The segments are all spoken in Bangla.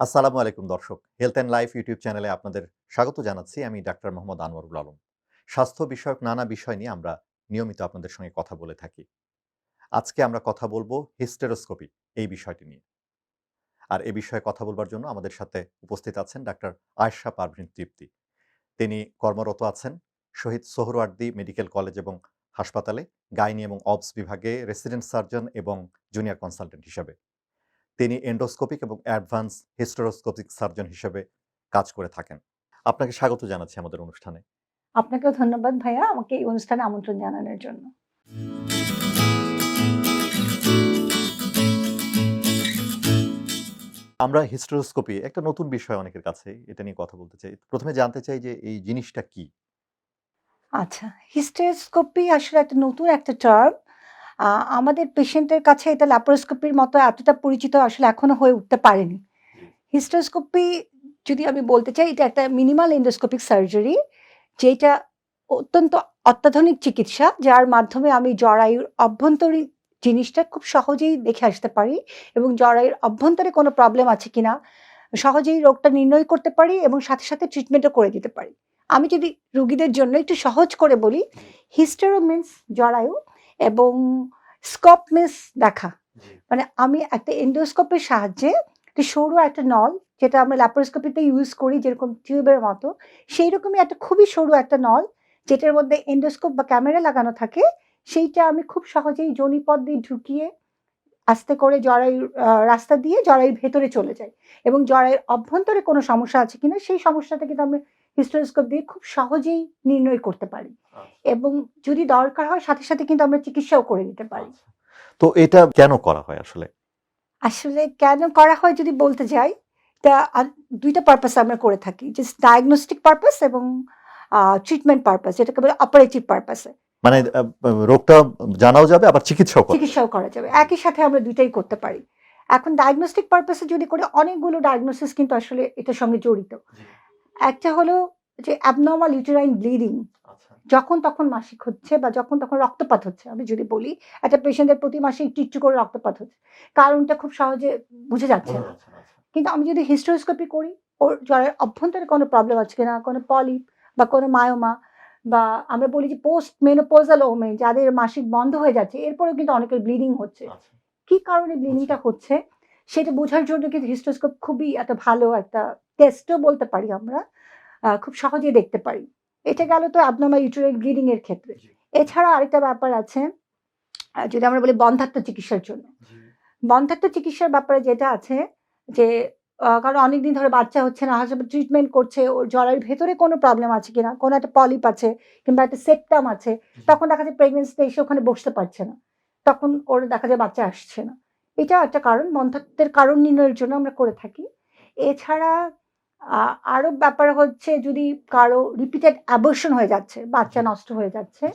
আসসালামু আলাইকুম দর্শক। হেলথ অ্যান্ড লাইফ ইউটিউব চ্যানেলে আপনাদের স্বাগত জানাচ্ছি। আমি ডাক্তার মোহাম্মদ আনোয়ারুল আলম। স্বাস্থ্য বিষয়ক নানা বিষয় নিয়ে আমরা নিয়মিত আপনাদের সঙ্গে কথা বলে থাকি। আজকে আমরা কথা বলব হিস্টেরোস্কোপি এই বিষয়টি নিয়ে। আর এ বিষয়ে কথা বলবার জন্য আমাদের সাথে উপস্থিত আছেন ডাক্তার আয়শা পারভিন তৃপ্তি। তিনি কর্মরত আছেন শহীদ সোহরওয়ার্দী মেডিকেল কলেজ এবং হাসপাতালে, গাইনি এবং অবস বিভাগে রেসিডেন্ট সার্জন এবং জুনিয়র কনসালটেন্ট হিসেবে। তিনি এন্ডোস্কোপিক এবং অ্যাডভান্স হিস্টোরোস্কোপিক সার্জন হিসেবে কাজ করে থাকেন। আপনাকে স্বাগত জানাচ্ছি আমাদের অনুষ্ঠানে। আপনাকেও ধন্যবাদ ভাইয়া আমাকে এই অনুষ্ঠানে আমন্ত্রণ জানানোর জন্য। আমরা হিস্টোরোস্কোপি একটা নতুন বিষয় অনেকের কাছে এটা নিয়ে কথা বলতে চাই। প্রথমে জানতে চাই যে এই জিনিসটা কি? আচ্ছা হিস্টেরোস্কোপি আসলে একটা নতুন একটা টার্ম আমাদের পেশেন্টের কাছে এটা ল্যাপারোস্কোপির মতো এতটা পরিচিত আসলে এখনও হয়ে উঠতে পারেনি। হিস্টোস্কোপি যদি আমি বলতে চাই এটা একটা মিনিমাল এন্ডোস্কোপিক সার্জারি যেটা অত্যন্ত অত্যাধুনিক চিকিৎসা যার মাধ্যমে আমি জরায়ুর অভ্যন্তরীণ জিনিসটা খুব সহজেই দেখে আসতে পারি এবং জরায়ুর অভ্যন্তরে কোনো প্রবলেম আছে কিনা সহজেই রোগটা নির্ণয় করতে পারি এবং সাথে সাথে ট্রিটমেন্টও করে দিতে পারি। আমি যদি রুগীদের জন্য একটু সহজ করে বলি হিস্টেরো মিন্স জরায়ু এবং স্কোপ মিস দেখা। মানে আমি একটা এন্ডোস্কোপের সাহায্যে একটা সরু একটা নল যেটা আমরা ল্যাপারোস্কোপিতে ইউজ করি যেরকম টিউবের মতো সেই রকমই একটা খুবই সরু একটা নল যেটার মধ্যে এন্ডোস্কোপ বা ক্যামেরা লাগানো থাকে সেইটা আমি খুব সহজেই জনিপদ দিয়ে ঢুকিয়ে আস্তে করে জরায়ুর রাস্তা দিয়ে জরায়ুর ভেতরে চলে যাই। এবং জরায়ুর অভ্যন্তরে কোনো সমস্যা আছে কিনা সেই সমস্যাটা কিন্তু আমি হিস্টোস্কোপ দিয়ে খুব সহজেই নির্ণয় করতে পারি। এবং যদি দরকার হয় সাথে সাথে কিন্তু আমরা চিকিৎসাও করে দিতে পারি। তো এটা কেন করা হয় আসলে? আসলে কেন করা হয় যদি বলতে যাই তা দুইটা পারপাস আমরা করে থাকি। যে ডায়াগনস্টিক পারপাস এবং ট্রিটমেন্ট পারপাস যেটাকে বলে অপারেটিভ পারপাসে মানে রোগটা জানাও যাবে আবার চিকিৎসাও করা চিকিৎসাও করা যাবে। একই সাথে আমরা দুইটাই করতে পারি। এখন ডায়াগনস্টিক পারপাসে যদি করে অনেকগুলো ডায়াগনোসিস কিন্তু আসলে এটার সঙ্গে জড়িত। একটা হলো যে অ্যাবনর্মাল ইউটেরাইন ব্লিডিং যখন তখন মাসিক হচ্ছে বা যখন তখন রক্তপাত হচ্ছে। আমি যদি বলি একটা পেশেন্টের প্রতি মাসে একটু একটু করে রক্তপাত হচ্ছে। কারণটা খুব সহজে বুঝে যাচ্ছে না। কিন্তু আমি যদি হিস্টোস্কোপি করি ওর জ্বরের অভ্যন্তরে কোনো প্রবলেম আছে কিনা কোনো পলিপ বা কোনো মায়োমা বা আমরা বলি যে পোস্ট মেনোপোজাল ওমেন যাদের মাসিক বন্ধ হয়ে যাচ্ছে এরপরেও কিন্তু অনেকের ব্লিডিং হচ্ছে। কি কারণে ব্লিডিংটা হচ্ছে? সেটা বোঝার জন্য কিন্তু হিস্টোস্কোপ খুবই একটা ভালো একটা টেস্টও বলতে পারি আমরা খুব সহজেই দেখতে পারি। এটা গেল তো অ্যাবনর্মাল ইউটেরাইন ব্লিডিং এর ক্ষেত্রে। এছাড়া আরেকটা ব্যাপার আছে যদি আমরা বলি বন্ধাত্ম চিকিৎসার জন্য। বন্ধাত্ম চিকিৎসার ব্যাপারে যেটা আছে যে কারণ অনেকদিন ধরে বাচ্চা হচ্ছে না হাসপাতাল ট্রিটমেন্ট করছে ওর জরার ভেতরে কোনো প্রবলেম আছে কিনা কোনো একটা পলিপ আছে কিংবা একটা সেপ্টাম আছে তখন দেখা যায় প্রেগনেন্সিতে এসে ওখানে বসতে পারছে না। তখন ওর দেখা যায় বাচ্চা আসছে না। এটা একটা কারণ বন্ধাত্বের কারণ নির্ণয়ের জন্য আমরা করে থাকি। এছাড়া আরও আরও ব্যাপার হচ্ছে যদি কারও রিপিটেড অ্যাবর্শন হয়ে যাচ্ছে বাচ্চা নষ্ট হয়ে যাচ্ছে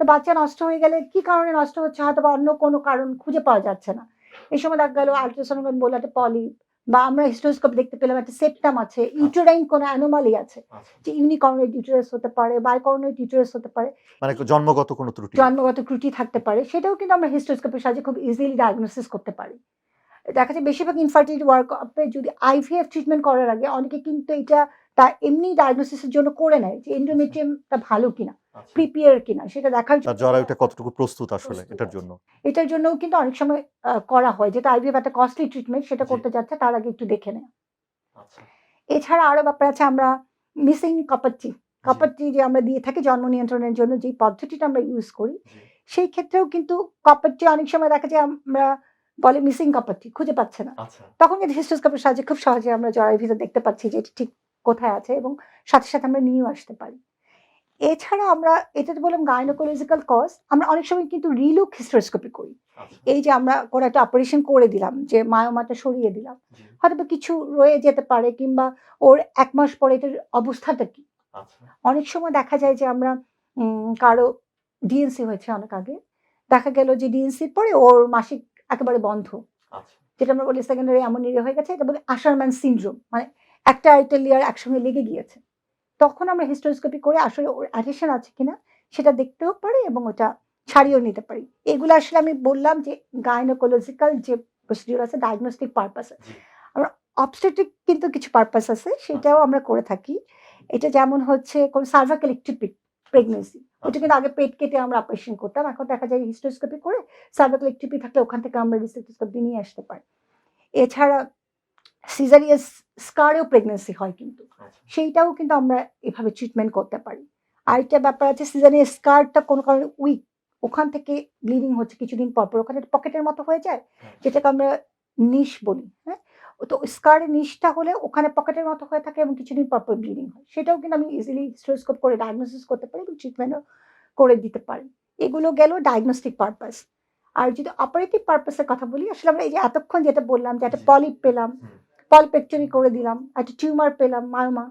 তো বাচ্চা নষ্ট হয়ে গেলে কি কারণে নষ্ট হচ্ছে? হয়তো বা অন্য কোনো কারণ খুঁজে পাওয়া যাচ্ছে না। এই সময় দেখা গেল আলট্রাসাউন্ড বলে একটা পলিপ বা আমরা হিস্টোস্কোপ দেখতে পেলাম একটা সেপ্টাম আছে ইউটেরাইন কোনো অ্যানোমালি আছে যে ইউনিকর্নেট ইউটেরাস হতে পারে বাইকর্নেট ইউটেরাস হতে পারে। মানে জন্মগত কোনো ত্রুটি। জন্মগত ত্রুটি থাকতে পারে সেটাও কিন্তু আমরা হিস্টোস্কোপের সাহায্যে খুব ইজিলি ডায়াগনোসিস করতে পারি। দেখা যায় বেশিরভাগ ইনফার্টিলিটি ওয়ার্কআপে যদি আইভিএফ ট্রিটমেন্ট করার আগে অনেকে কিন্তু এটা তা এমনি ডায়াগনোসিসের জন্য করে নেয় যে এন্ডোমেট্রিয়ামটা ভালো কিনা প্রিপেয়ার কিনা সেটা দেখার জন্য জরায়ুটা কতটুকু প্রস্তুত আসলে এটার জন্য? এটার জন্যও কিন্তু অনেক সময় করা হয় যেটা আইভিএফ একটা কস্টলি ট্রিটমেন্ট সেটা করতে যাচ্ছে তার আগে একটু দেখে নেয়। এছাড়া আরও ব্যাপার আছে আমরা মিসিং কপারটি কপারটি যে আমরা দিয়ে থাকি জন্ম নিয়ন্ত্রণের জন্য যে পদ্ধতিটা আমরা ইউজ করি সেই ক্ষেত্রেও কিন্তু কপারটি অনেক সময় দেখা যায় আমরা বলে মিসিং কপারটি খুঁজে পাচ্ছে না। তখন কিন্তু হিস্টোস্কোপের সাহায্যে খুব সহজে আমরা জরায়ের ভিতর দেখতে পাচ্ছি যে এটা ঠিক কোথায় আছে এবং সাথে সাথে আমরা নিয়েও আসতে পারি। এছাড়া আমরা এটা তো বললাম গাইনোকোলজিক্যাল কজ আমরা অনেক সময় কিন্তু রিলুক হিস্টোস্কোপি করি। এই যে আমরা কোনো একটা অপারেশন করে দিলাম যে মায়োমাটা সরিয়ে দিলাম হয়তো কিছু রয়ে যেতে পারে কিংবা ওর এক মাস পরে এটার অবস্থাটা কি? অনেক সময় দেখা যায় যে আমরা কারও ডিএনসি হয়েছে অনেক আগে দেখা গেল যে ডিএনসির পরে ওর মাসিক একেবারে বন্ধ। যেটা আমরা বলি সেকেন্ডারি অ্যামোনিয়া হয়ে গেছে এটা বলে আশারম্যান সিনড্রোম মানে একটা আরেকটা লেয়ার একসঙ্গে লেগে গিয়েছে। তখন আমরা হিস্টোস্কোপি করে আসলে ওর অ্যাডিশন আছে কিনা সেটা দেখতেও পারি এবং ওটা ছাড়িয়েও নিতে পারি। এগুলো আসলে আমি বললাম যে গাইনোকোলজিক্যাল যে প্রসিডিউর আছে ডায়াগনস্টিক পারপাস জি। আমরা অবস্টেটিক কিন্তু কিছু পারপাস আছে সেটাও আমরা করে থাকি। এটা যেমন হচ্ছে কোন সার্ভাইকাল ইকটিপিক প্রেগনেন্সি ওটা কিন্তু আগে পেট কেটে আমরা অপারেশন করতাম। এখন দেখা যায় হিস্টোস্কোপি করে সার্ভাইকাল ইকটিপি থাকলে ওখান থেকে আমরা রিসেপ্টোস্কোপি নিয়ে আসতে পারি। এছাড়া সিজারিয়াস স্কারেও প্রেগনেন্সি হয় কিন্তু। সেইটাও কিন্তু আমরা এভাবে ট্রিটমেন্ট করতে পারি। আরেকটা ব্যাপার আছে সিজারিয়াস স্কারটা কোনো কারণে উইক ওখান থেকে ব্লিডিং হচ্ছে কিছুদিন পর পর ওখানে পকেটের মতো হয়ে যায় যেটাকে আমরা নিশ বলি হ্যাঁ? তো স্কারের নিশটা হলে ওখানে পকেটের মতো হয়ে থাকে এবং কিছুদিন পর পর ব্লিডিং হয়। সেটাও কিন্তু আমি ইজিলি স্টোস্কোপ করে ডায়াগনোসিস করতে পারি এবং ট্রিটমেন্টও করে দিতে পারি। এগুলো গেল ডায়াগনস্টিক পারপাস আর যদি অপারেটিভ পারপাসের কথা বলি আসলে আমরা এই যে এতক্ষণ যেটা বললাম যে একটা পলিপ পেলাম পলিপেকচুরি করে দিলাম একটা টিউমার পেলাম মায়োমা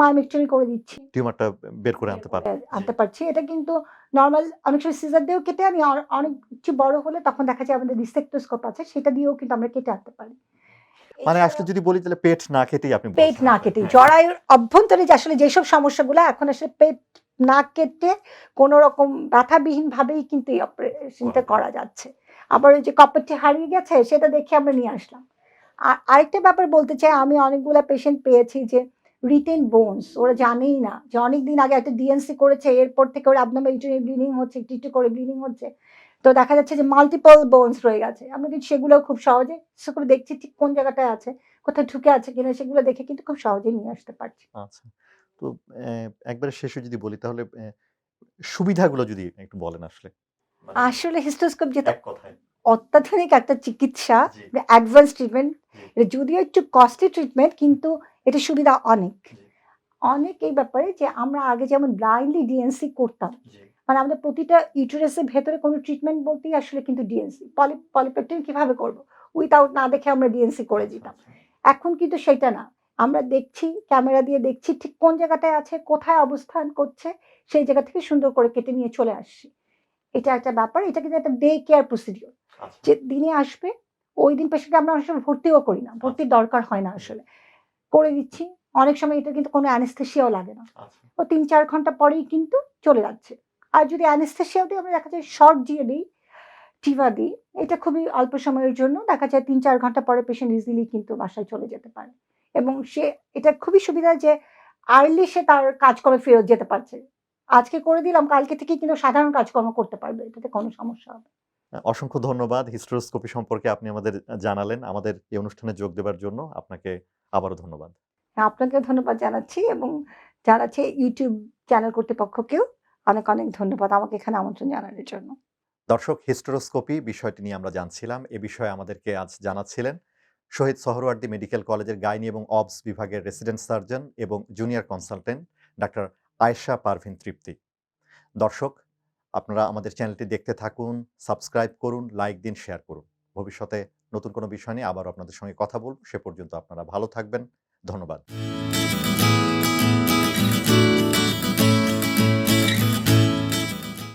মায়োমেকচুরি করে দিচ্ছি। টিউমারটা বের করে আনতে পারবেন আনতে পারছি। এটা কিন্তু নর্মাল অনেক সময় সিজার দিয়েও কেটে আনি অনেক কিছু বড় হলে তখন দেখা যায় আমাদের রিসেক্টোস্কোপ আছে সেটা দিয়েও কিন্তু আমরা কেটে আনতে পারি। মানে আসলে যদি বলি তাহলে পেট না কেটেই আপনি পেট না কেটে হ্যাঁ। জরায়ুর অভ্যন্তরে যে আসলে যেসব সমস্যাগুলো এখন আসলে পেট না কেটে কোন রকম ব্যথাবিহীন ভাবেই কিন্তু এই অপারেশনটা করা যাচ্ছে। আবার ওই যে কপারটি হারিয়ে গেছে সেটা দেখে আমরা নিয়ে আসলাম। আরেকটা ব্যাপার বলতে চাই আমি অনেকগুলো পেশেন্ট পেয়েছি যে রিটেন বোনস ওরা জানেই না যে অনেক দিন আগে একটা ডিএনসি করেছে এরপর থেকে ওর অ্যাবনমিনাল ব্লিডিং হচ্ছে একটু একটু করে ব্লিডিং হচ্ছে। তো দেখা যাচ্ছে যে মাল্টিপল বোনস রয়ে গেছে। আমরা কিন্তু সেগুলো খুব সহজে করে দেখছি ঠিক কোন জায়গাটায় আছে কোথায় ঢুকে আছে কিনা সেগুলো দেখে কিন্তু খুব সহজেই নিয়ে আসতে পারছি। আচ্ছা। তো একবারে শেষে যদি বলি তাহলে সুবিধাগুলো যদি একটু বলেন আসলে। মানে আসলে হিস্টোস্কোপ যেটা এক কথায়। অত্যাধুনিক একটা চিকিৎসা অ্যাডভান্স ট্রিটমেন্ট এটা যদিও একটু কস্টলি ট্রিটমেন্ট কিন্তু এটা সুবিধা অনেক। অনেক এই ব্যাপারে যে আমরা আগে যেমন ব্লাইন্ডলি ডিএনসি করতাম মানে আমাদের প্রতিটা ইউটারাসের ভেতরে কোনো ট্রিটমেন্ট বলতেই আসলে কিন্তু ডিএনসি পলি পলিপেকটিন কীভাবে করব? উইথাউট না দেখে আমরা ডিএনসি করে দিতাম। এখন কিন্তু সেটা না। আমরা দেখছি ক্যামেরা দিয়ে দেখছি ঠিক কোন জায়গাটায় আছে কোথায় অবস্থান করছে সেই জায়গা থেকে সুন্দর করে কেটে নিয়ে চলে আসছি। এটা একটা ব্যাপার এটা কিন্তু একটা ডে কেয়ার প্রসিডিওর আচ্ছা, যে দিনে আসবে ওই দিন পেশেন্টকে আমরা আসলে ভর্তিও করি না ভর্তির দরকার হয় না আসলে। করে দিচ্ছি অনেক সময় এটা কিন্তু কোনো অ্যানেস্থেশিয়াও লাগে না। আচ্ছা, ও তিন চার ঘণ্টা পরেই কিন্তু চলে যাচ্ছে। আর যদি অ্যানেস্থেশিয়াও দিই আমরা দেখা যায় শর্ট দিয়ে দিই টিভা দিই এটা খুবই অল্প সময়ের জন্য। দেখা যায় তিন চার ঘণ্টা পরে পেশেন্ট ইজিলি কিন্তু বাসায় চলে যেতে পারে। এবং সে এটা খুবই সুবিধা যে আর্লি সে তার কাজকর্মে ফেরত যেতে পারছে। আজকে করে দিলাম কালকে থেকে কিন্তু সাধারণ কাজকর্ম করতে পারবে এটাতে কোনো সমস্যা হবে না। অসংখ্য ধন্যবাদ। হিস্টোস্কোপি সম্পর্কে আপনি আমাদের জানালেন। আমাদের এই অনুষ্ঠানে যোগ দেওয়ার জন্য আপনাকে আবারও ধন্যবাদ। আপনাকেও ধন্যবাদ জানাচ্ছি এবং জানাচ্ছি ইউটিউব চ্যানেল কর্তৃপক্ষকেও অনেক অনেক ধন্যবাদ আমাকে এখানে আমন্ত্রণ জানানোর জন্য। দর্শক হিস্টোরোস্কোপি বিষয়টি নিয়ে আমরা জানছিলাম। এ বিষয়ে আমাদেরকে আজ জানাচ্ছিলেন শহীদ সোহরওয়ার্দী মেডিকেল কলেজের গাইনি এবং অবস বিভাগের রেসিডেন্ট সার্জন এবং junior consultant doctor Ayesha Parvin Tripti. দর্শক আপনারা আমাদের চ্যানেলটি দেখতে থাকুন, সাবস্ক্রাইব করুন, লাইক দিন, শেয়ার করুন। ভবিষ্যতে নতুন কোনো বিষয় নিয়ে আবার আপনাদের সঙ্গে কথা বলব। সে পর্যন্ত আপনারা ভালো থাকবেন। ধন্যবাদ।